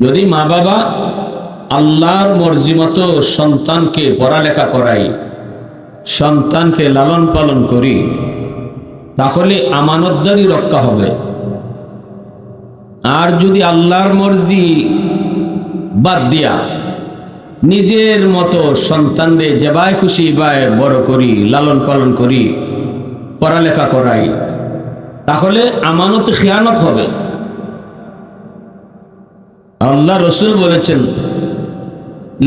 যদি মা বাবা আল্লাহর মর্জি মতো সন্তানকে পড়ালেখা করাই, সন্তানকে লালন পালন করি, তাহলে আমানতদারি রক্ষা হবে। আর যদি আল্লাহর মর্জি বাদ দিয়া নিজের মতো সন্তানদের যেবায় খুশি বায় বড় করি, লালন পালন করি, পড়ালেখা করাই, তাহলে আমানত খেয়ানত হবে। আল্লাহ রসুল বলেছেন,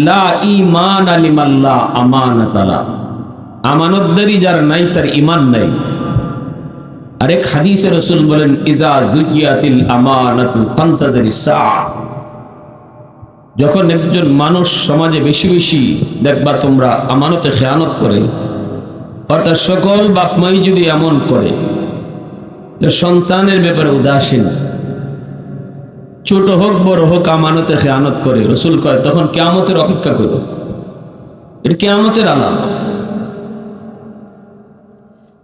লা ইমান আলিমাল্লাহ আমানতালা আমানতদারি যার নাই, তার ইমান নাই। আরেক হাদিসে রসুল বলেন যখন একজন মানুষ সমাজে বেশি বেশি দেখবা তোমরা আমানতে খেয়ানত করে অর্থাৎ সকল বাপমাই যদি এমন করে সন্তানের ব্যাপারে উদাসীন। ছোট হোক, বড় হোক, আমানতে খেয়ানত করে। রসুল কয়, তখন কেয়ামতের অপেক্ষা করো। এটা কেয়ামতের আলাম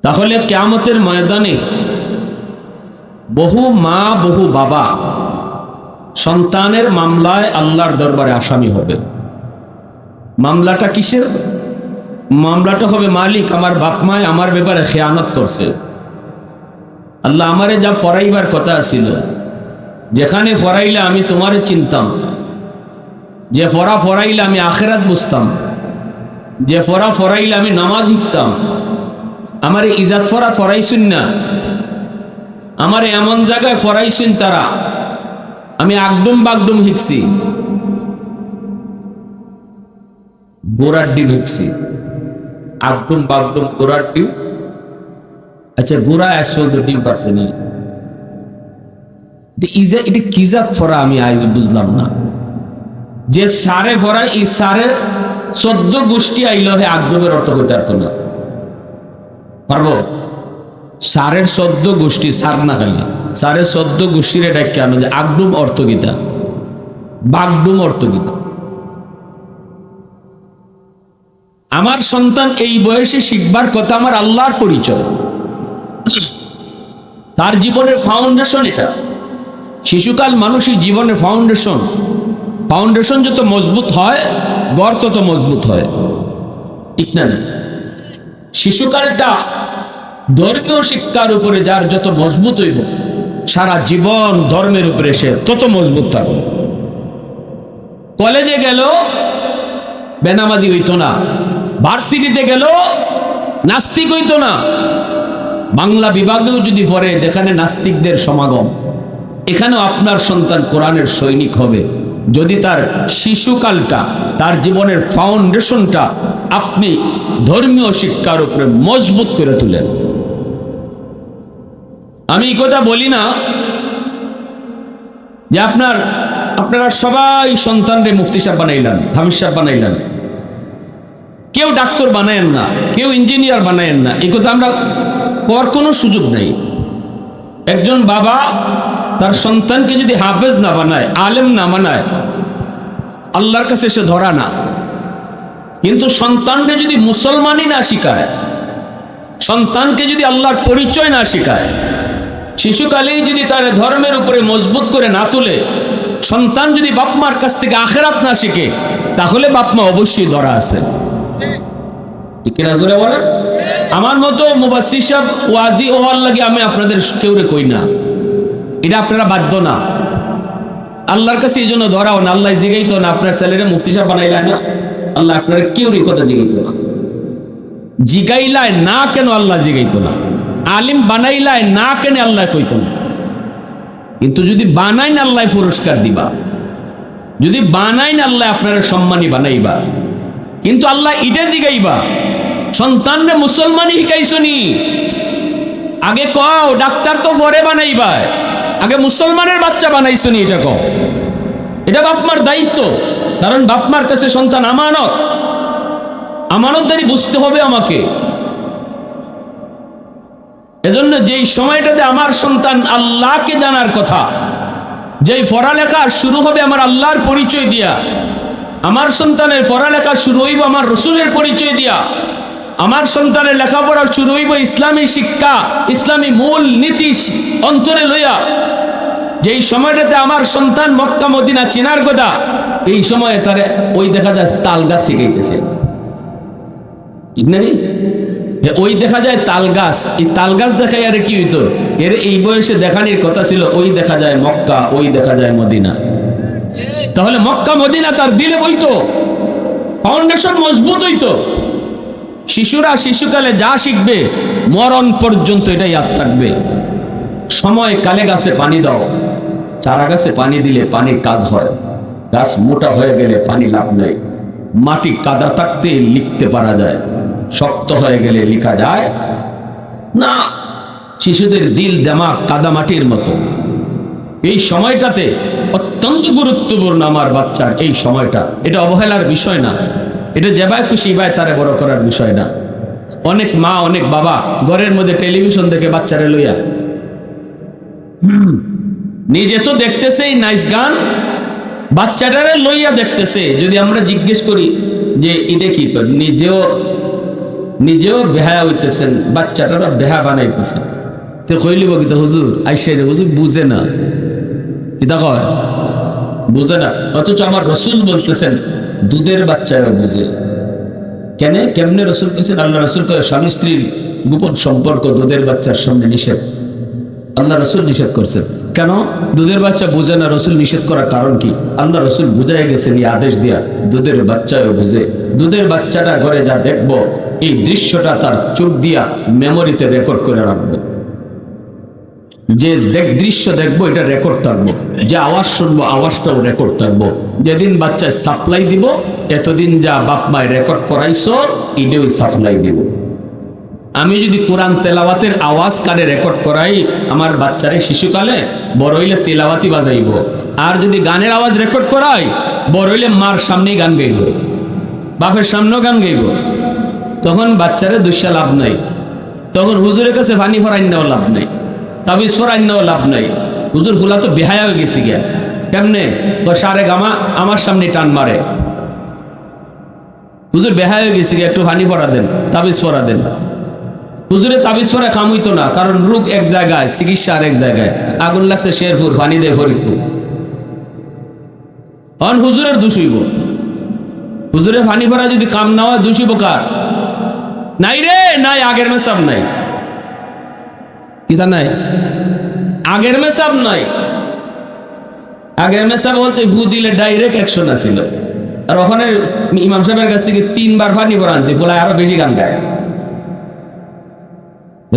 তাহলে কেয়ামতের ময়দানে বহু মা, বহু বাবা সন্তানের মামলায় আল্লাহর দরবারে আসামি হবে। মামলাটা কিসের? মামলাটা হবে, মালিক আমার বাপ মায় আমার ব্যাপারে খেয়ানত করছে। আল্লাহ আমারে যা পড়াইবার কথা ছিল যেখানে পড়াইলে আমি তোমারে চিনতাম। যে পড়া পড়াইলে আমি আখেরাত বুঝতাম। যে পড়া ফরাইলে আমি নামাজ শিখতাম। আমার ইজাত ফরা ফরাইছুন না। আমার এমন জায়গায় ফরাইছুন তারা। আমি আগডুম বাগডুম শিখছি। গোড়ার ডিম শিখছি। আগডুম বাগডুম গোড়ার ডিম। আচ্ছা গোড়া একশো ডিম পারছে নি। ইজা এটা কিজাত ফরা আমি আজ বুঝলাম না। যে সারে ফরা, এই সারের চোদ্দ গোষ্ঠী আইল হে আগডুমের অর্থ করতে পারতো না পারব? সারের চোদ্দ গোষ্ঠী, সার না খালি। সারের চোদ্দ গোষ্ঠীর এটা কেন যে আগডুম বাগডুম আমার সন্তান এই বয়সে শিখবার কথা আমার আল্লাহর পরিচয়। তার জীবনের ফাউন্ডেশন এটা। শিশুকাল মানুষের জীবনের ফাউন্ডেশন ফাউন্ডেশন যত মজবুত হয়, গড় তত মজবুত হয়। ঠিক না? শিশুকালটা ধর্মীয় শিক্ষার উপরে যার যত মজবুত হইব, সারা জীবন ধর্মের উপরে সে তত মজবুত থাকবে। কলেজে গেল বেনামাদি হইত না। ভার্সিটিতে গেল, নাস্তিক হইত না। বাংলা বিভাগেও যদি পড়ে, যেখানে নাস্তিকদের সমাগম। এখানেও আপনার সন্তান কোরআনের সৈনিক হবে। যদি তার শিশুকালটা, তার জীবনের ফাউন্ডেশনটা আপনি ধর্মীয় শিক্ষার উপরে মজবুত করে তুলেন। আমি এই কথা বলি না যে আপনার, আপনারা সবাই সন্তানরে মুফতি সাহেব বানাইলেন, হামিদ সাহেব বানাইলেন। কেউ ডাক্তার বানায়েন না, কেউ ইঞ্জিনিয়ার বানায়েন না। এই কথা আমরা কর কোনো সুযোগ নেই। একজন বাবা তার সন্তানকে যদি হাফেজ না বানায়, আলেম না বানায়, আল্লাহর কাছে সে ধরা না। কিন্তু সন্তানকে যদি মুসলমানই না শিখায়, সন্তানকে যদি আল্লাহর পরিচয় না শিখায়, শিশুকালেই যদি তার ধর্মের উপরে মজবুত করে না তুলে, সন্তান যদি বাপমার কাছ থেকে আখেরাত না শিখে, তাহলে বাপমা অবশ্যই ধরা আছে। আমার মতো মুবাসির সাহেব ওয়াজি ওয়ার লাগে আমি আপনাদের কেউরে কই না। এটা আপনারা বাধ্য না। আল্লাহর কাছে এই জন্য ধরাও না, আল্লাহ জিগাইতো না, আপনার ছেলেরা মুফতি সাহেব বানাইলায় না। আল্লাহ আপনারা কেউ এই কথা জিগাইতো না। জিগাইলায় না কেন আল্লাহ জিগাইতো না। আলিম বানাইলায় না কেন আল্লাহ কইতো না। কিন্তু যদি বানাইন আল্লাহ পুরস্কার দিবা, যদি বানাইন আল্লাহ আপনারা সম্মানী বানাইবা, কিন্তু আল্লাহ ইটা জিগাইবা, সন্তানরে মুসলমানই শিকাইছনি আগে কও, ডাক্তার তো পরে বানাইবা আগে মুসলমানের বাচ্চা বানাইছনি এটা কও। এটা বাপমার দায়িত্ব। কারণ বাপমার কাছে সন্তান আমানত। আমানতদারি বুঝতে হবে আমাকে। এজন্য যেই সময়টাতে আমার সন্তান আল্লাহকে জানার কথা, যেই পড়ালেখা শুরু হবে আমার আল্লাহর পরিচয় দিয়া, আমার সন্তানের পড়ালেখা শুরু হইব আমার রসুলের পরিচয় দিয়া আমার সন্তানের লেখাপড়া শুরু হইব ইসলামী শিক্ষা, ইসলামী মূল নীতি অন্তরে লইয়া। যেই সময়টাতে আমার সন্তান মক্কা, মদিনা, চিনার কথা এই সময়ে তারে ওই দেখা যায় তাল গাছ শিখাইতেছে ওই দেখা যায় তাল গাছ এই তাল গাছ দেখাই আরে কি হইতো? এর এই বয়সে দেখানির কথা ছিল, ওই দেখা যায় মক্কা, ওই দেখা যায় মদিনা। তাহলে মক্কা, মদিনা তার দিলে বইতো ফাউন্ডেশন মজবুত হইতো। শিশুরা শিশুকালে যা শিখবে, মরণ পর্যন্ত এটা ইয়াদ থাকবে। সময় কালে গাছে পানি দাও, চারা গাছে পানি দিলে পানির কাজ হয়। গাছ মোটা হয়ে গেলে পানি লাভ নেই। মাটি কাদা থাকতে লিখতে পারা যায়, শক্ত হয়ে গেলে লিখা যায়। না, শিশুদের দিল দেমাগ কাদা মাটির মতো। এই সময়টাতে অত্যন্ত গুরুত্বপূর্ণ আমার বাচ্চার এই সময়টা। এটা অবহেলার বিষয় না। এটা যেবায় খুশি বাই তারে বড় করার বিষয় না। অনেক মা অনেক বাবা ঘরের মধ্যে টেলিভিশন দেখে বাচ্চারে লইয়া। নিজে তো দেখতেছেই নাইস গান বাচ্চাটারে লইয়া দেখতেছে। যদি আমরা জিজ্ঞেস করি যে এটা কি কর নিজেও নিজেও বেহা হইতেছেন বাচ্চাটারও বেহা বানাইতেছেন। তো কইলিব কিন্তু হুজুর? আইসে রে, হুজুর বুঝে না। কিতা কয়? বুঝে না। অথচ আমার রসুল বলতেছেন দুধের বাচ্চারা বুঝে। কেন? কেমনে রসুল কেছেন আল্লাহ রসুল কয়, স্বামী স্ত্রীর গোপন সম্পর্ক দুধের বাচ্চার সামনে নিষেধ। আল্লাহ রসুল নিষেধ করছেন। কেন? দুধের বাচ্চা বুঝে না রসুল নিষেধ করার কারণ কি? আল্লাহ রসুল বুঝাই গেছেন, এই আদেশ দিয়া দুধের বাচ্চাও বুঝে। দুধের বাচ্চাটা ঘরে যা দেখব, এই দৃশ্যটা তার চোখ দিয়া মেমোরিতে রেকর্ড করে রাখবে। যে দেখ, দৃশ্য দেখব, এটা রেকর্ড থাকব যে আওয়াজ শুনব, আওয়াজটাও রেকর্ড থাকব যেদিন বাচ্চায় সাপ্লাই দিব, এতদিন যা বাপ মায় রেকর্ড করাইছো, এটাও সাপ্লাই দিব। আমি যদি কোরআন তেলাওয়াতের আওয়াজ কানে রেকর্ড করাই, আমার বাচ্চারে শিশুকালে, বড় হইলে তেলাওয়াতি বাজাইব। আর যদি গানের আওয়াজ রেকর্ড করাই, বড় হইলে মার সামনেই গান গাইব। বাপের সামনেও গান গাইব। তখন বাচ্চারে দুঃসা লাভ নাই। তখন হুজুরের কাছে পানি ফরাই নেওয়া লাভ নাই। ফরাই নেওয়া লাভ নাই। হুজুর ফুলা তো বেহায়া হয়ে গেছে গিয়া। কেমনে? সারে গামা আমার সামনে টান মারে। হুজুর বেহায়া হয়ে গেছে গিয়া, একটু পানি ফরা দেন, তাবিজ ফরা দেন। হুজুরে তাবিজ পরে কাম না, কারণ রোগ এক জায়গায়, চিকিৎসা আর এক জায়গায়। আগুন লাগছে শেরপুর পানি দেয় ফরিদপুর। অন হুজুরের দোষ হইব। হুজুরে পানি ভরা যদি কাম না হয়, দোষ হইব কার? নাই রে, নাই, আগের মেসাব নাই। কিতা নাই? আগের মেসাব নাই। আগের মেসাব বলতে ফু দিলে ডাইরেক্ট অ্যাকশন আছিল। আর ওখানে ইমাম সাহেবের কাছ থেকে তিনবার পানি ভরা আনছি, ফলে আরও বেশি গান গায়।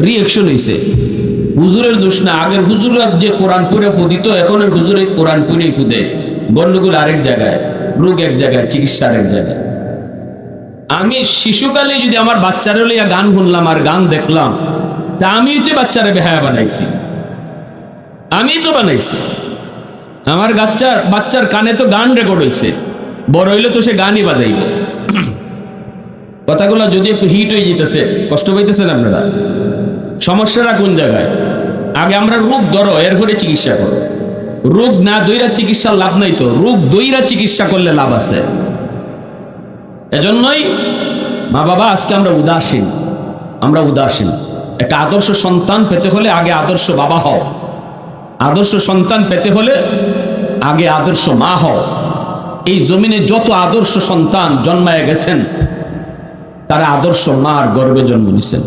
রিয়েকশন হয়েছে হুজুরের দোষ না, আগের যে কোরআন পড়ে ফুদিত এখন হুজুর এই কোরআন পড়েই ফুদে গন্ডগোল আরেক জায়গায়, রোগ এক জায়গায়, চিকিৎসা আরেক জায়গায়। আমি শিশুকালে যদি আমার বাচ্চারে লইয়া গান শুনলাম আর গান দেখলাম তা আমি তো বাচ্চারে বেহায়া বানাইছি, আমি তো বানাইছি। আমার বাচ্চার বাচ্চার কানে তো গান রেকর্ড হয়েছে বড় হইলে তো সে গানই বাজাইব। কথাগুলো যদি একটু হিট হয়ে যেতেছে, কষ্ট পাইতেছেন আপনারা। সমস্যাটা কোন জায়গায়? আগে আমরা রোগ ধরো, এরপরে চিকিৎসা করো। রোগ না দইরা চিকিৎসার লাভ নাই তো, রোগ দইরা চিকিৎসা করলে লাভ আছে। এজন্যই মা বাবা আজকে আমরা উদাসীন। আমরা উদাসীন। একটা আদর্শ সন্তান পেতে হলে আগে আদর্শ বাবা হও। আদর্শ সন্তান পেতে হলে আগে আদর্শ মা হও। এই জমিনে যত আদর্শ সন্তান জন্মায় গেছেন, তারা আদর্শ মার গর্বে জন্ম নিছেন,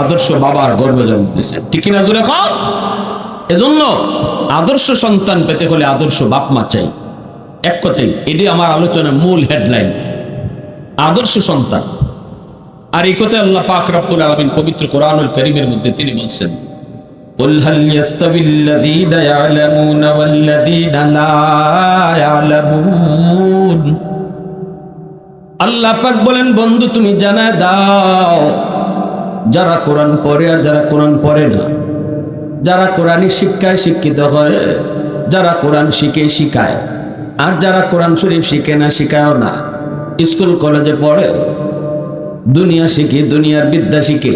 আদর্শ বাবার গর্বে জন্ম নিছেন। ঠিক কিনা জোরে কন? এজন্য আদর্শ সন্তান পেতে হলে আদর্শ বাপ মা চাই। এক কথাই এটি আমার আলোচনার মূল হেডলাইন আদর্শ সন্তান। আর এই কথায় আল্লাহ পাক রব্বুল আলামিন পবিত্র কোরআনুল কারীমের মধ্যে তিনি বলছেন قل هل يستوي الذين يعلمون والذين لا يعلمون আল্লাহ পাক বলেন বন্ধু তুমি জানা দাও যারা কোরআন পড়ে আর যারা কোরআন পড়ে না যারা কোরআনই শিক্ষায় শিক্ষিত হয় যারা কোরআন শিখে শিখায় আর যারা কোরআন শরীফ শিখে না শিখায়ও না স্কুল কলেজে পড়ে দুনিয়া শিখে, দুনিয়ার বিদ্যা শিখে,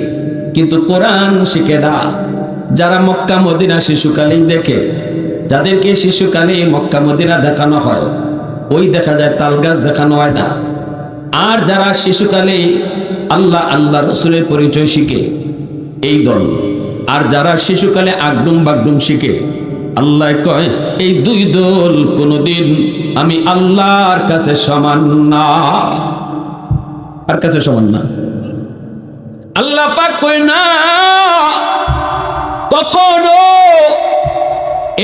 কিন্তু কোরআন শিখে না। যারা মক্কা, মদিনা শিশুকালেই দেখে, যাদেরকে শিশুকালে মক্কা, মদিনা দেখানো হয়, ওই দেখা যায় তাল গাছ দেখানো হয় না। আর যারা শিশুকালে আল্লাহ আল্লাহ রসুলের পরিচয় শিখে, এই দল। আর যারা শিশুকালে আগডুম বাগডুম শিখে, আল্লাহ কয়, এই দুই দল কোনোদিন আমি আল্লাহর কাছে সমান না। আর কাছে সমান না। আল্লাহ পাক কয়, না, কখনো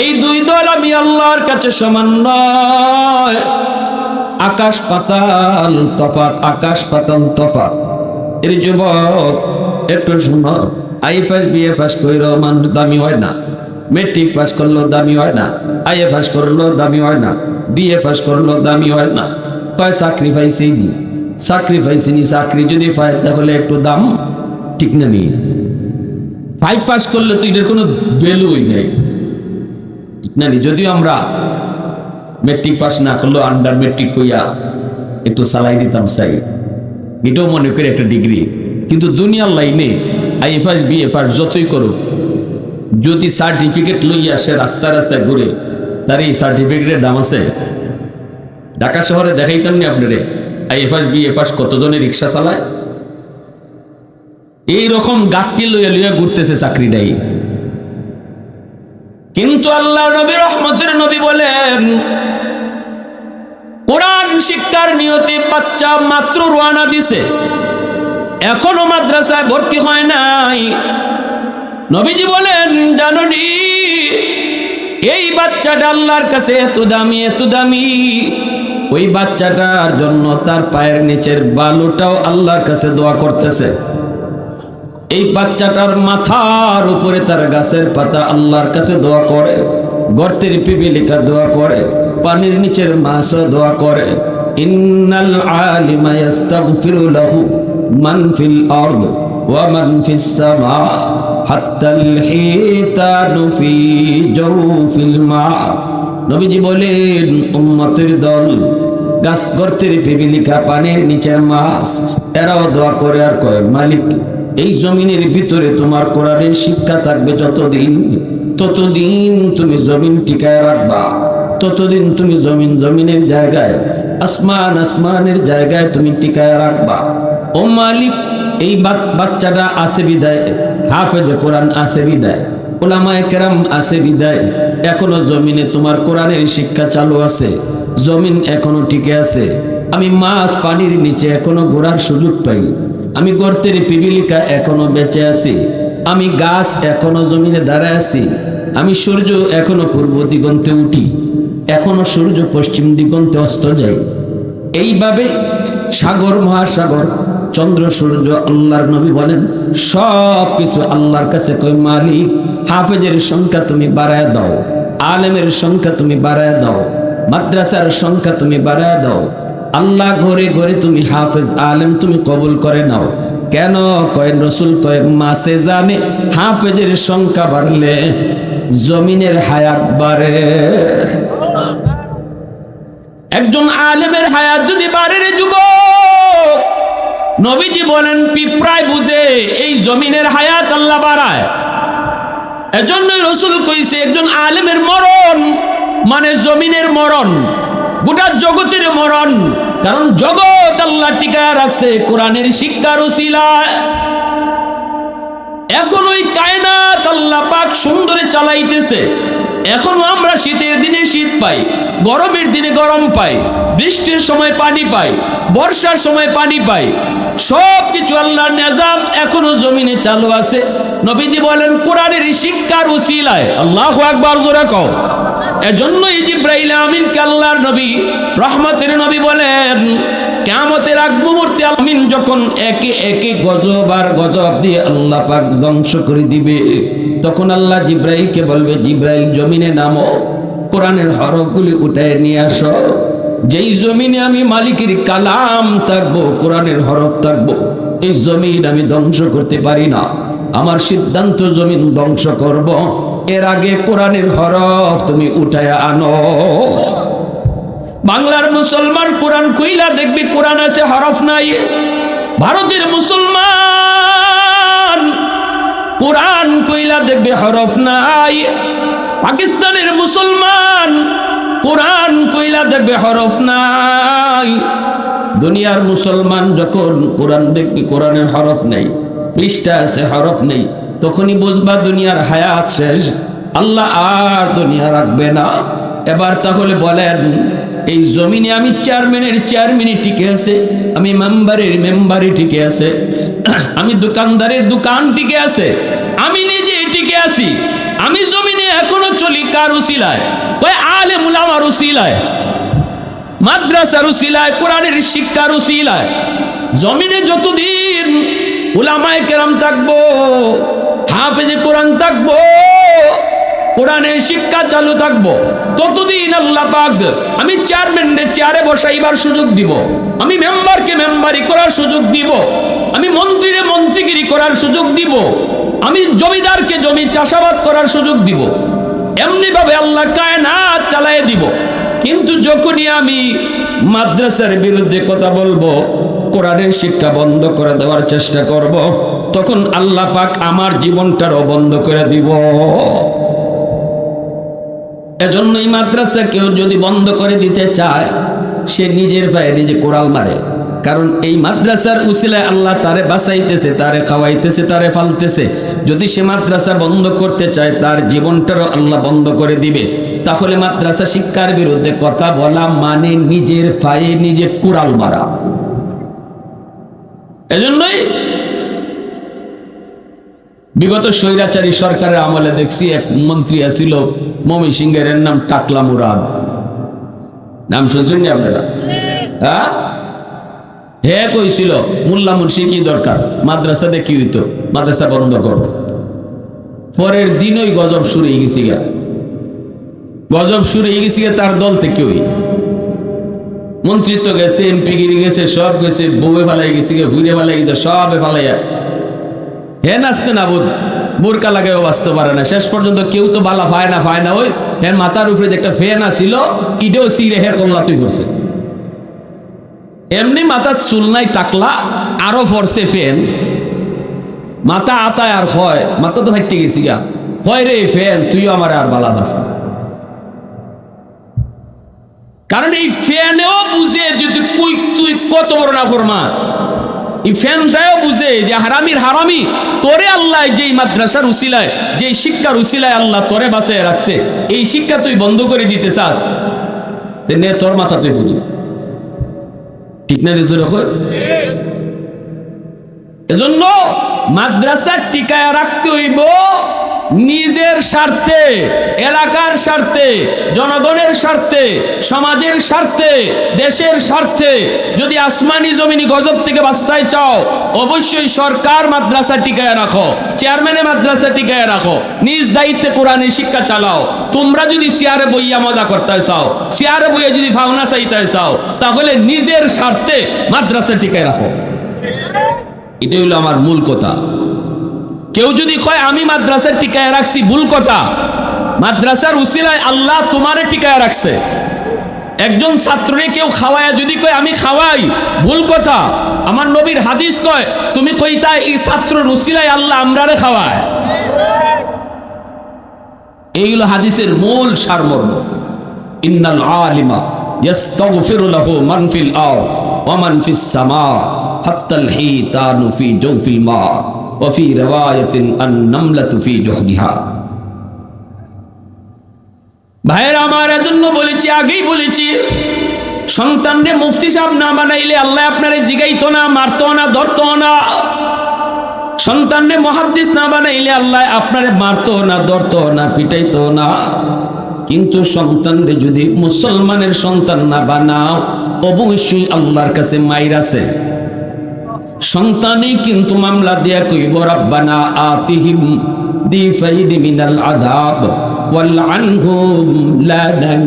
এই দুই দল আমি আল্লাহর কাছে সমান নয়। আকাশ পাতাল তফাত আকাশ পাতাল তফাত এর যুবক, একটু শুনো, আই পাস বিএ পাস কইর মানুষ দামি হয় না। মেট্রিক পাস করল, দামি হয় না। আইএ পাস করল, দামি হয় না। বিএ পাস করল, দামি হয় না। পায় চাকরি পাইছি চাকরি পাইছিনি, চাকরি যদি পায়, তাহলে একটু দাম ঠিক না নেই ফাইভ পাস করলে তো এটার কোনো ভ্যালুই নেই। ঠিক না যদিও আমরা মেট্রিক পাস না করলেও আন্ডার মেট্রিক কইয়া একটু সালাই দিতাম চাই। এটাও মনে করি একটা ডিগ্রি কিন্তু দুনিয়ার লাইনে আইএফআস বিএফআস যতই করুক, যদি সার্টিফিকেট লইয়া সে রাস্তায় রাস্তায় ঘুরে, তার এই সার্টিফিকেটের দাম আছে। ঢাকা শহরে দেখাইতাম নি আপনারে? আইএফআস বিএফআস কতজনে রিক্সা চালায়? গাটটি লইয়া লইয়া ঘুরতেছে কিন্তু আল্লাহ নবী রহমতের নবী বলেন, কোরআন শিক্ষার নিয়তে বাচ্চা মাত্র রোয়ানা দিছে। এখনও মাদ্রাসায় ভর্তি হয় নাই। নবীজি বলেন, জাননি, এই বাচ্চাটা আল্লাহর কাছে এত দামি এত দামি। ওই বাচ্চাটার জন্য তার পায়ের নিচের বালুটাও আল্লাহর কাছে দোয়া করতেছে। এই বাচ্চাটার মাথার উপরে তার গাছের পাতা আল্লাহর কাছে দোয়া করে, গর্তের পিপিলিকা দোয়া করে, পানির নিচের মাছও দোয়া করে। ইন্নাল মান ফিল মা। নবীজি বলেন দল গাছ গর্তের পিপিলিকা, পানির নিচের মাছ, এরাও দোয়া করে আর কয়, মালিক, এই জমিনের ভিতরে তোমার কোরআনের শিক্ষা থাকবে যতদিন, ততদিন তুমি জমিন টিকায় রাখবা, ততদিন তুমি জমিন জমিনের জায়গায়, আসমান আসমানের জায়গায় তুমি টিকায় রাখবা। ও মালিক, এই বাচ্চাটা আছে বিদায়, হাফেজে কোরআন আছে বিদায়, ওলামায় কেরাম আছে বিদায়, এখনও জমিনে তোমার কোরআনের শিক্ষা চালু আছে। জমিন এখনও টিকে আছে। আমি মাছ পানির নিচে এখনও ঘোরার সুযোগ পাই। আমি গর্তের পিবিলিকা এখনও বেঁচে আছি। আমি গাছ এখনও জমিনে দাঁড়ায় আছি। আমি সূর্য এখনও পূর্ব দিগন্তে উঠি। এখনও সূর্য পশ্চিম দিগন্তে অস্ত যায়। এইভাবে সাগর, মহাসাগর, চন্দ্র, সূর্য, আল্লাহর নবী বলেন সব কিছু আল্লাহর কাছে কই মালিক, হাফেজের সংখ্যা তুমি বাড়ায় দাও, আলেমের সংখ্যা তুমি বাড়ায় দাও। মাদ্রাসার সংখ্যা তুমি বাড়ায় দাও। আল্লাহ ঘরে ঘরে তুমি হাফেজ আলেম তুমি কবুল করে নাও। কেন? কয় রসুল, কয় মাসে জানে হাফেজের সংখ্যা বাড়লে জমিনের হায়াত বাড়ে। একজন আলেমের হায়াত যদি বাড়ে রে নবীজি বলেন, পিঁপড়ায় বুঝে এই জমিনের হায়াত আল্লাহ বাড়ায়। এজন্যই রসুল কইছে, একজন আলেমের মরণ মানে জমিনের মরণ গোটা জগতের মরণ। কারণ জগৎ আল্লাহ টিকা রাখছে কোরআনের শিক্ষার উসিলায় এখন ওই কায়নাত আল্লাহ পাক সুন্দরে চালাইতেছে। এখন আমরা শীতের দিনে শীত পাই, গরমের দিনে গরম পাই, বৃষ্টির সময় পানি পাই, বর্ষার সময় পানি পাই। সব কিছু আল্লাহর নিজাম এখনও জমিনে চালু আছে। নবীজি বলেন, কোরআনের শিক্ষার উসিলায় আল্লাহ আকবার জোরে কও। এজন্যই জিব্রাইল আমিনকে আল্লাহর নবী, রহমতের নবী বলেন কেমতের আগ মুহূর্তে আমিন যখন একে একে গজব আর গজব দিয়ে আল্লাহ পাক ধ্বংস করে দিবে, তখন আল্লাহ জিব্রাইলকে বলবে, জিব্রাইল, জমিনে নামো, কোরআনের হরফগুলি উঠায় নিয়ে আসো। যেই জমিনে আমি মালিকের কালাম থাকব, কোরআনের হরফ থাকব, এই জমিন আমি ধ্বংস করতে পারি না। আমার সিদ্ধান্ত জমিন ধ্বংস করব। এর আগে কোরআনের হরফ তুমি উঠায় আনো। বাংলার মুসলমান কোরআন কইলা দেখবি, কোরআন আছে, হরফ নাই। ভারতের মুসলমান কোরআন কইলা দেখবে, হরফ নাই। পাকিস্তানের মুসলমান কোরআন কইলা দেখবে, হরফ নাই। দুনিয়ার মুসলমান যখন কোরআন দেখবে, কোরআনের হরফ নেই, পৃষ্ঠা আছে, হরফ নেই, তখনই বুঝবা দুনিয়ার হায়াত শেষ। আল্লাহ আর দুনিয়া রাখবে না। এবার তাহলে বলেন এই জমিনে আমি চেয়ারম্যানের চেয়ারম্যানই টিকে আছে, আমি মেম্বারের মেম্বারই টিকে আছে, আমি দোকানদারের দোকান টিকে আছে, আমি নিজে টিকে আছি, আমি জমিনে এখনও চলি কার উসিলায়? ওই আলে মুলামার উসিলায়, মাদ্রাসার উসিলায়, কোরআনের শিক্ষার উসিলায়, জমিনে যতদিন উলামায় কেরাম থাকব, হাফেজে কোরআন থাকব কোরআনের শিক্ষা চালু থাকব। ততদিন আল্লাহ পাক আমি চেয়ারম্যানদের চেয়ারে বসাইবার সুযোগ দিব। আমি মেম্বারকে মেম্বারি করার সুযোগ দিব। আমি মন্ত্রীরে মন্ত্রীগিরি করার সুযোগ দিব। আমি জমিদারকে জমি চাষাবাদ করার সুযোগ দিব। এমনি ভাবে আল্লাহ কায়নাত চালায় দিব। কিন্তু যখনই আমি মাদ্রাসার বিরুদ্ধে কথা বলব, কোরআনের শিক্ষা বন্ধ করে দেওয়ার চেষ্টা করব, তখন আল্লাহ পাক আমার জীবনটারও বন্ধ করে দিব। এজন্য এই মাদ্রাসা কেউ যদি বন্ধ করে দিতে চায়, সে নিজের পায়ে নিজে কোরাল মারে। কারণ এই মাদ্রাসার উসিলায় আল্লাহ তারে বাঁচাইতেছে, তারে খাওয়াইতেছে, তারে ফালতেছে। যদি সে মাদ্রাসা বন্ধ করতে চায়, তার জীবনটারও আল্লাহ বন্ধ করে দিবে। তাহলে মাদ্রাসা শিক্ষার বিরুদ্ধে কথা বলা মানে নিজের পায়ে নিজে কুড়াল মারা। এজন্যই বিগত স্বৈরাচারী সরকারের আমলে দেখছি, এক মন্ত্রী আছিল মমি সিংহের এর নাম টাকলা মুরাদ। নাম শুনছেন নি আপনারা? হ্যাঁ? হে কইছিল, মোল্লা মুন্সি কি দরকার? মাদ্রাসাতে কি হইতো? মাদ্রাসা বন্ধ কর। পরের দিনই গজব শুরু হয়ে গেছি গা। গজব শুরু হয়ে গেছি তার দল থেকে ওই। মন্ত্রিত্ব গেছে, এমপি গিরি গেছে, সব গেছে, বউয়ে ফালাই গেছে ঘুরে ফালাই গেছে, সবে ফালাইয়া। হে নাচতে না বোধ বোরকা লাগাইও বাঁচতে পারে না। শেষ পর্যন্ত কেউ তো বালা পায় না পায় না ওই। হের মাথার উপরে যে একটা ফেন আছিল, ইটেও সিরে হে কল্লা তুই করছে। এমনি মাথার চুল নাই টাকলা, আরও ফরছে ফেন মাথা আতায় আর হয় মাথা তো ফাইটে গেছি গা। হয় রে ফেন তুইও আমার আর বালা বাঁচতে কারণ এই ফ্যানেও বুঝে যে তুই কত বড় না ফরমা এই ফ্যানটাও বুঝে যে হারামির হারামি। তোরে আল্লাহ মাদ্রাসার শিক্ষার আল্লাহ তোরে রাখছে, এই শিক্ষা তুই বন্ধ করে দিতে চাস নে তোর মাথা তুই বুঝি। ঠিক না রেজুর এজন্য মাদ্রাসা টিকায় রাখতে হইব নিজের স্বার্থে, এলাকার স্বার্থে, জনগণের স্বার্থে, সমাজের স্বার্থে, দেশের স্বার্থে যদি আসমানি জমিনি গজব থেকে বাঁচতে চাও, অবশ্যই সরকার মাদ্রাসা টিকায় রাখো চেয়ারম্যানে মাদ্রাসা টিকায় রাখো, নিজ দায়িত্বে কোরআনের শিক্ষা চালাও। তোমরা যদি চেয়ারে বইয়া মজা করতে চাও চেয়ারে বইয়া যদি ভাওনা চাইতে চাও, তাহলে নিজের স্বার্থে মাদ্রাসা টিকায় রাখো। এটাই হলো আমার মূল কথা। কেউ যদি কয়, আমি মাদ্রাসার টিকায় রাখছি, ভুল কথা। মাদ্রাসার উসিলায় আল্লাহ তোমারে টিকায় রাখছে। একজন ছাত্ররে কেউ খাওয়ায়, যদি কয়, আমি খাওয়াই, ভুল কথা। আমার নবীর হাদিস কয়, তুমি কই তাই, এই ছাত্র উসিলায় আল্লাহ আমরারে খাওয়ায়। এইগুলো হাদিসের মূল সারমর্ম। ইন্নাল আলিমা ইয়াস্তাগফিরু লাহু মান ফিল আরদ ওয়া মান ফিস সামা হাত্তাল হিতানু ফি জাওফিল রিওয়ায়াতিন আন নামলাতু ফি জুহদিহা ভাইয়ের, আমার এজন্য বলেছি, আগেই বলেছি, সন্তানরে মুফতি সাহেব না বানাইলে আল্লাহ আপনারে জিগাইতো না, মারতো না, ধরতো না। সন্তানরে মহাদ্দিস না বানাইলে আল্লাহ আপনারে মারতো না, ধরতো না, পিটাইতো না। কিন্তু সন্তানরে যদি মুসলমানের সন্তান না বানাও, অবশ্যই আল্লাহর কাছে মাইর আছে। সন্তানই কিন্তু মামলা দিয়া কইব, রাব্বানা আতিহিম দিফাইদি মিনাল আযাব ওয়ালআনহুম লানান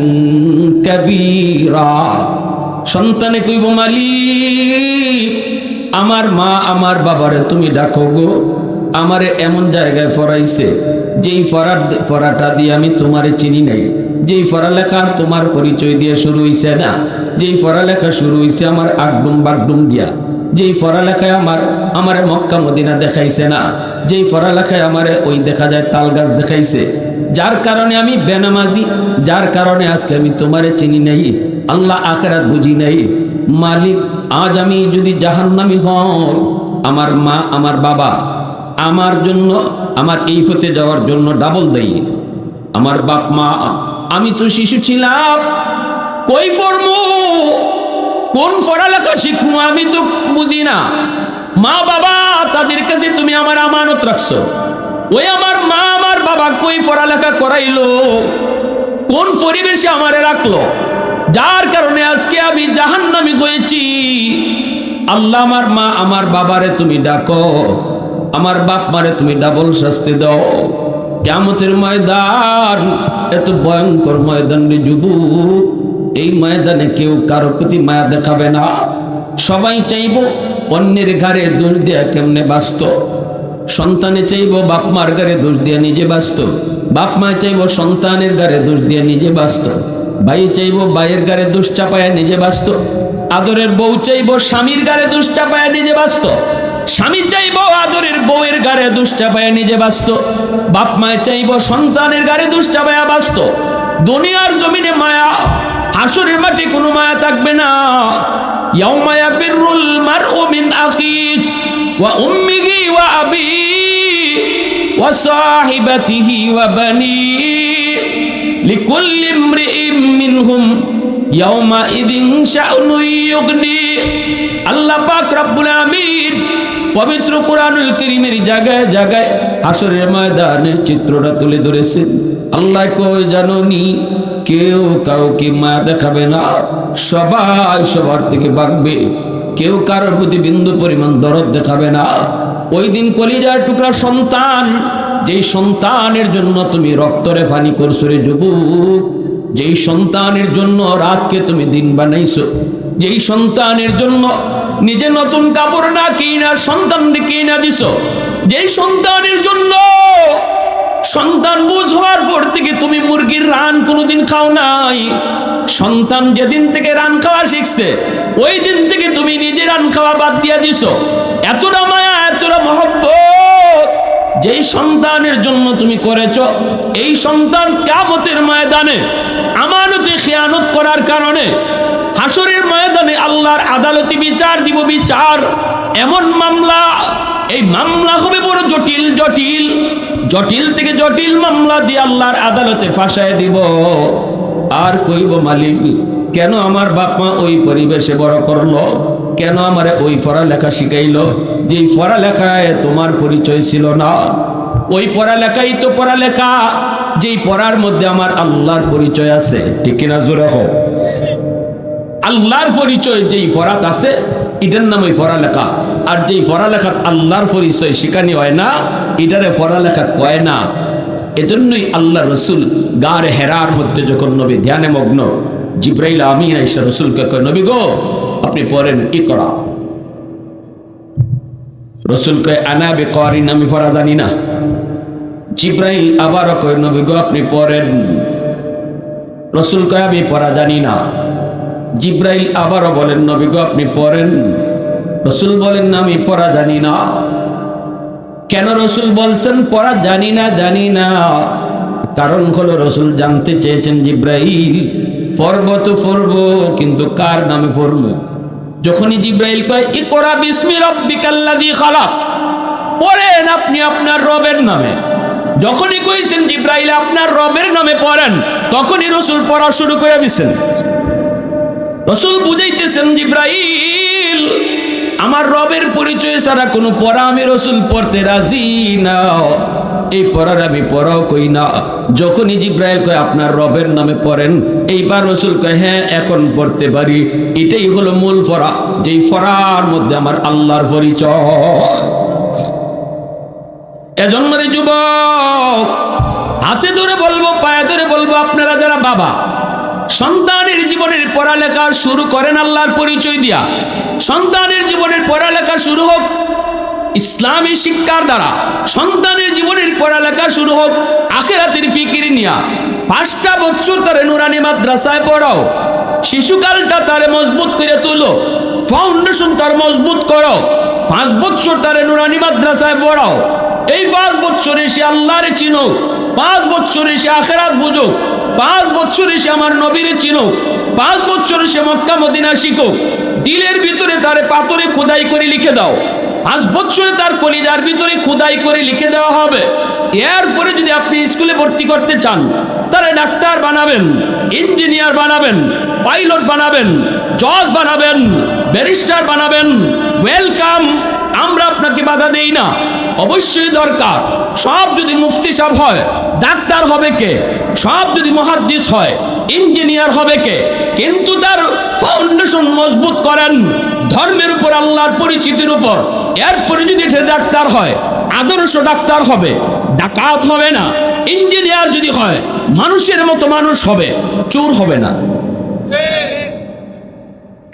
কাবীরা। সন্তানে কইব, মালিক, আমার মা আমার বাবারে তুমি ডাকো গো, আমারে এমন জায়গায় পড়াইছে যেই পড়ার পড়াটা দিয়ে আমি তোমারে চিনি নাই। যেই পড়ালেখা তোমার পরিচয় দিয়ে শুরু হইছে না, যেই পড়ালেখা শুরু হইছে আমার আগডুম বাগডুম দিয়া। যেই পড়ালেখায় আমার, আমারে মক্কা, মদিনা দেখাইছে না, যেই পড়ালেখায় আমারে ওই দেখা যায় তাল গাছ দেখাইছে। যার কারণে আমি বেনামাজি, যার কারণে আজকে আমি তোমারে চিনি নাই, আল্লাহ আখেরাত বুঝি নাই। মালিক, আজ আমি যদি জাহান্নামি হই, আমার মা, আমার বাবা, আমার জন্য, আমার এই হতে যাওয়ার জন্য ডাবল দেয়। আমার বাপ, মা, আমি তো শিশু ছিলাম, কই ফরমু? কোন পড়ালেখা শিখব আমি তো বুঝি না। মা বাবা, তাদের কাছে তুমি আমার আমানত রাখছো। ওই আমার মা, আমার বাবা কই পড়ালেখা করাইলো? কোন পরিবেশে আমারে রাখল? যার কারণে আজকে আমি জাহান্নামি হয়েছি। আল্লাহ আমার মা, আমার বাবারে তুমি ডাকো। আমার বাপ মারে তুমি ডাবল শাস্তি দাও। কেমতের ময়দান, এত ভয়ঙ্কর ময়দান রে যুবক। এই ময়দানে কেউ কারও প্রতি মায়া দেখাবে না। সবাই চাইব অন্যের ঘাড়ে দোষ দেয়া কেমনে বাঁচত? সন্তানে চাইব বাপ মার গারে দোষ দিয়ে নিজে বাঁচত। বাপ মা চাইব সন্তানের গারে দোষ দিয়ে নিজে বাঁচত। ভাই চাইব ভাইয়ের গারে দোষ চাপায়া নিজে বাঁচত। আদরের বউ চাইব স্বামীর গারে দোষ চাপায়া নিজে বাঁচত। স্বামী চাইব আদরের বউয়ের দোষ চাপায়া নিজে বাঁচত। বাপ মায় চাইব সন্তানের গারে দোষ চাপায়া বাঁচত। দুনিয়ার জমিনে মায়া হাসরের মাঠে কোনো মায়া থাকবে না। ইয়াউমা ইয়াফিরুল মারউ মিন আখিহি ওয়া উম্মিহি ওয়া আবিহি ওয়া সাহিবাতিহি ওয়া বানিহি লিকুল্লি ইমরিইম মিনহুম ইয়াউমা ইদিন শাউনু ইউগনি। আল্লাহ পাক রব্বুল আমিন পবিত্র কোরআনুল কারীমের জায়গায় জায়গায় হাসরের ময়দানের চিত্রটা তুলে ধরেছেন। আল্লাহ কই জানোনি? কেউ কাউকে মায়া দেখাবে না। সবাই সবার থেকে বাগবে কেউ কারোর প্রতি বিন্দু পরিমাণ দরদ দেখাবে না। ওই দিন কলিজার টুকরা সন্তান, যেই সন্তানের জন্য তুমি রক্তরে ফানি করছ রে যুবক, যেই সন্তানের জন্য রাতকে তুমি দিন বানাইছো, যেই সন্তানের জন্য নিজে নতুন কাপড় না কিনা, সন্তানকে কিনা দিছ, যেই সন্তানের জন্য সন্তান বুঝ হওয়ার পর থেকে তুমি মুরগির রান কোনোদিন খাও নাই। সন্তান যেদিন থেকে রান খাওয়া শিখছে ওই দিন থেকে তুমি নিজে রান খাওয়া বাদ দিয়া দিছ। এতটা মায়া, এতটা মহব্বত যেই সন্তানের জন্য তুমি করেছ, এই সন্তান কামতের ময়দানে, আমানতে খেয়ানত করার কারণে হাসরের ময়দানে আল্লাহর আদালতে বিচার দিব বিচার। এমন মামলা, এই মামলা হবে বড় জটিল জটিল। জটিল থেকে জটিল মামলা দিয়ে আল্লাহর আদালতে ফাঁসায় দিব। আর কইব, মালিক, কেন আমার বাপ মা ওই পরিবেশে বড় করল? কেন আমারে ওই পড়ালেখা শিখাইলো? যেই পড়ালেখায় তোমার পরিচয় ছিল না, ওই পড়ালেখাই তো পড়ালেখা। যেই পড়ার মধ্যে আমার আল্লাহর পরিচয় আছে, ঠিক কিনা জোরে হোক আল্লাহর পরিচয় যেই পড়াত আছে, এটার নাম ওই পড়ালেখা। আর যেই পড়ালেখা আল্লাহর পরিচয় শিখানি হয় না, এটারে পড়ালেখা কয় না। এজন্যই আল্লাহ রসুল গার হেরার মধ্যে যখন নবী ধ্যানে মগ্ন, জিব্রাইল আমি আইসা রসুলকে কয়, নবী গো, আপনি পড়েন ই করা? রসুল কয়, আনা বে করিন আমি পড়া জানি না। জিব্রাইল আবারও কয়, নবী গো, আপনি পড়েন। রসুল কয়, আমি পড়া জানি না। জিব্রাইল আবারও বলেন, নবী গো, আপনি পড়েন। রসুল বলেন, না, আমি পড়া জানি না। কেন রসুল বলছেন, পড়া জানি না জানি না। কারণ হলো, রসুল জানতে চেয়েছেন জিব্রাইল পর্ব তো পড়ব, কিন্তু কার নামে পড়ব? যখনই জিব্রাইল কয় ই করা বিস্মি রব্বিকাল্লাযী খালাক। পড়েন আপনি আপনার রবের নামে। যখনই কইছেন জিব্রাইল, আপনার রবের নামে পড়েন, তখনই রসুল পড়া শুরু করে দিচ্ছেন রসুল বুঝাইতেছেন, জিব্রাইল আমার রবের পরিচয় ছাড়া কোনো পড়া আমি রসুল পড়তে রাজি না। এই পড়ার আমি পড়াও কই না। যখনই জিব্রাইল কয়, আপনার রবের নামে পড়েন। এইবার রসুল কয় হ্যাঁ এখন পড়তে পারি। এটাই হলো মূল ফরা যেই ফরার মধ্যে আমার আল্লাহর পরিচয়। এজন্য রে যুবক, হাতে ধরে বলব, পায়ে ধরে বলব, আপনারা যারা বাবা সন্তানের জীবনের পড়ালেখা শুরু করেন আল্লাহর পরিচয় দিয়া। সন্তানের জীবনের পড়ালেখা শুরু হোক ইসলামী শিক্ষার দ্বারা। সন্তানের জীবনের পড়ালেখা শুরু হোক আখেরাতের ফিকির নিয়া। পাঁচটা বছর তারে নুরানি মাদ্রাসায় পড়াও। শিশুকালটা তারে মজবুত করে তুলো। ফাউন্ডেশন তার মজবুত করো। পাঁচ বছর তারে নুরানি মাদ্রাসায় পড়াও। এই পাঁচ বছর এসে আল্লাহরে চিনো। পাঁচ বছর এসে আখেরাত বুঝো। পাঁচ বছর এসে আমার নবীরে চিনো, পাঁচ বছর সে মক্কা মদিনা শিখো, দিলের ভিতরে তারে পাথরে খোদাই করে লিখে দাও, পাঁচ বছরে তার কলিজার ভিতরে খোদাই করে লিখে দেওয়া হবে। এরপরে যদি আপনি স্কুলে ভর্তি করতে চান, তাহলে ডাক্তার বানাবেন, ইঞ্জিনিয়ার বানাবেন, পাইলট বানাবেন, জজ বানাবেন, ব্যারিস্টার বানাবেন, ওয়েলকাম। আমরা আপনাকে বাধা দেই না। অবশ্যই দরকার। সব যদি মুফতি সাহেব হয়, ডাক্তার হবে কে? সব যদি মহাদ্দিস হয়, ইঞ্জিনিয়ার হবে কে? কিন্তু তার ফাউন্ডেশন মজবুত করেন। ধর্মের উপর, আল্লাহর পরিচিতির উপর। এরপরে যদি সে ডাক্তার হয়, আদর্শ ডাক্তার হবে। ডাকাত হবে না। ইঞ্জিনিয়ার যদি হয়, মানুষের মতো মানুষ হবে। চোর হবে না।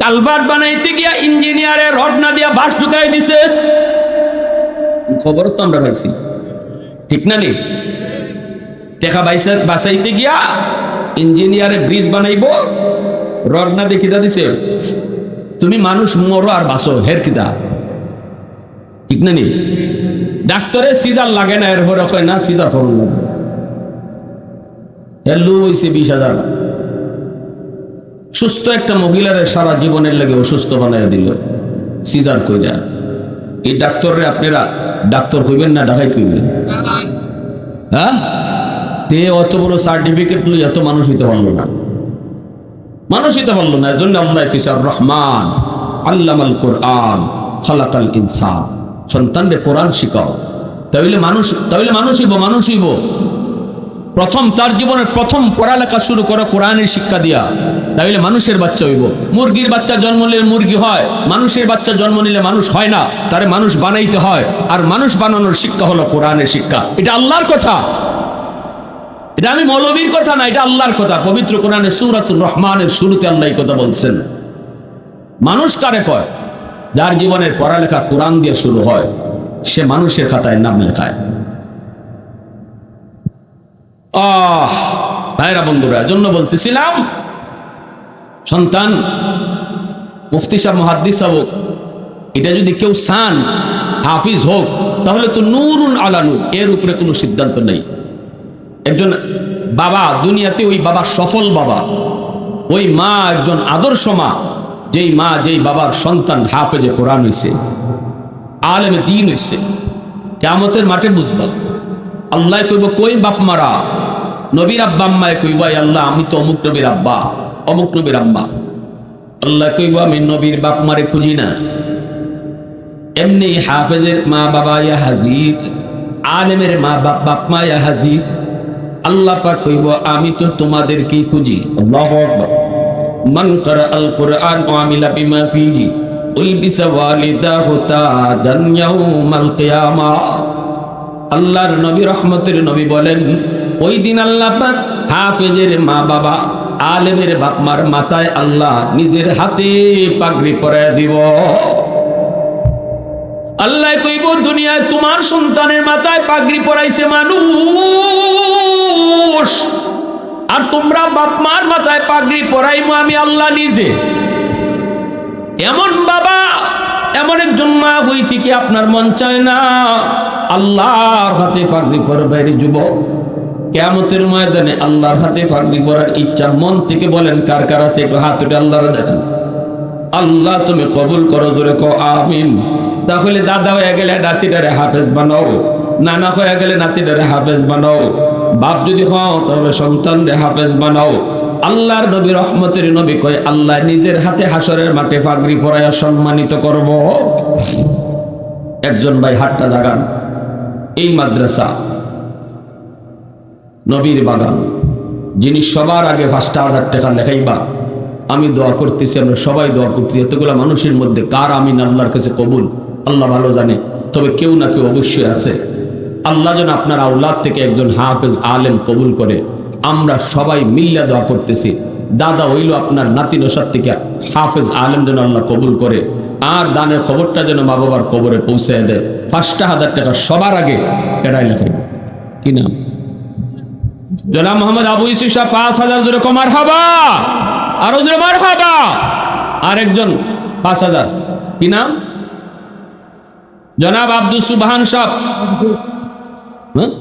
কালভার্ট বানাইতে গিয়া ইঞ্জিনিয়ারে রড না দিয়া বাস ঢুকাই দিছে। খবর তো আমরা পাইছি। ঠিক না নি? টেকা বাইসা বাসাইতে গিয়া ইঞ্জিনিয়ারে ব্রিজ বানাইব, রড না দিয়ে কিতা দিছে? তুমি মানুষ মরো আর বাসো হের কিতা? ঠিক না নি? ডাক্তারে সিজার লাগে না, এর পরে কয় না, সিজার করুন এর লু হইছে বিশ হাজার। সুস্থ একটা মহিলারে সারা জীবনের লাগে অসুস্থ বানাইয়া দিল। সিজার কইরা। এই ডাক্তাররে আপনারা ডাক্তার কইবেন না ডাকাই কইবেন? হ্যাঁ? তে অত বড় সার্টিফিকেট লই এত মানুষ হইতে পারল না। মানুষ হইতে পারল না, এজন্য আল্লাহ কিসার রহমান আল্লামাল কোরআন, খালাকাল ইনসান। সন্তানরে কোরআন শিখাও। তাইলে মানুষ তাইলে মানুষ হইব মানুষ হইব। প্রথম তার জীবনের প্রথম পড়ালেখা শুরু করো কোরআনের শিক্ষা দিয়া। তাহলে মানুষের বাচ্চা হইব। মুরগির বাচ্চা জন্ম নিলে মুরগি হয়, মানুষের বাচ্চা জন্ম নিলে মানুষ হয় না, তারে মানুষ বানাইতে হয়। আর মানুষ বানানোর শিক্ষা হলো কোরআনের শিক্ষা। এটা আল্লাহর কথা। এটা আমি মৌলবীর কথা না, এটা আল্লাহর কথা। পবিত্র কোরআনে সুরাতুর রহমানের শুরুতে আল্লাহ কথা বলছেন। মানুষ কারে কয়? যার জীবনের পড়ালেখা কোরআন দিয়ে শুরু হয়, সে মানুষের খাতায় নাম লেখায়। আহ, ভাইরা বন্ধুরা জন্য বলতেছিলাম, সন্তান, মুফতি সাহ মহাদ্দিস হোক এটা যদি কেউ সান হাফিজ হোক, তাহলে তো নুরুন আলানু এর উপরে কোনো সিদ্ধান্ত নেই। একজন বাবা, দুনিয়াতে ওই বাবা সফল বাবা, ওই মা একজন আদর্শ মা, যেই মা, যেই বাবার সন্তান হাফেজে কোরআন হইছে, আলেমে দিন হইছে কেমতের মাঠে বুঝবা, আল্লাহ কইব, কই বাপ মারা? নবীর আব্বা আম্মায় কইব, "আয় আল্লাহ, আমি তো অমুক নবীর আব্বা, অমুক নবীর আম্মা। আল্লাহ কইব, আমি নবীর বাপ মারে খুঁজি না। এমনি হাফেজের মা বাবা ইয়া হাজির, আলেমের মা বাপ বাপ মা ইয়া হাজির, আল্লাহ পাক কইব, আমি তো তোমাদেরকেই খুঁজি। আল্লাহু আকবার। মান করা আল কোরআন ও আমিলা বিমা ফিহি, উলবিসা ওয়ালিদাহু কিয়ামা। আল্লাহর নবী রহমতের নবী বলেন ওই দিন আল্লাহ পাক হাফেজের মা বাবা, আলেমের বাপ মার মাথায় আল্লাহ নিজের হাতে পাগড়ি পরায় দিব। আল্লাহ কইব, দুনিয়ায় তোমার সন্তানের মাথায় পাগড়ি পরাইছে মানুষ। আর তোমরা বাপ মার মাথায় পাগড়ি পরাইমো আমি আল্লাহ নিজে। এমন বাবা, এমন একজন মা হই থেকে আপনার মন চায় না? আল্লাহর হাতে পাগড়ি পরবের যুবক। কেমতের ময়দানে আল্লাহর হাতে পাগড়ি পরার ইচ্ছা মন থেকে বলেন, কার কার আছে? একটু হাত উঠে আল্লাহর দেখেন। আল্লাহ তুমি কবুল করো দূরে কো আমিন। তাহলে দাদা হয়ে গেলে নাতিটারে হাফেজ বানাও। নানা হয়ে গেলে নাতিটারে হাফেজ বানাও। বাপ যদি হও তাহলে সন্তান রে হাফেজ বানাও। আল্লাহর নবী রহমতের নবী কয়, আল্লাহ নিজের হাতে হাসরের মাঠে ফাগরি পরাইয়া সম্মানিত করব। একজন ভাই হাটটা লাগান। এই মাদ্রাসা নবীর বাগান। যিনি সবার আগে পাঁচটা হাজার টাকা লেখাইবা, আমি দোয়া করতেছি, আমরা সবাই দোয়া করতেছি, এতগুলো মানুষের মধ্যে কার আমিন আল্লাহর কাছে কবুল? আল্লাহ ভালো জানে, তবে কেউ না কেউ অবশ্যই আছে। আল্লাহ যেন আপনার আউলাদ থেকে একজন হাফেজ আলেম কবুল করে। আমরা সবাই মিল্লা দোয়া করতেছি, দাদা হইল আপনার নাতি নসার থেকে হাফেজ আলেম যেন আল্লাহ কবুল করে। আর দানের খবরটা যেন মা বাবার কবরে পৌঁছে দেয়। পাঁচটা হাজার টাকা সবার আগে কেনাই লেখাইব। কি নাম? জনাব মোহাম্মদ আবু শাহ পাঁচ হাজার দূরে কমার হবা আরও দূরে মার হবা আরেকজন পাঁচ হাজার। কি নাম? জনাব আব্দুল সুবহান সাহ হ্যাঁ?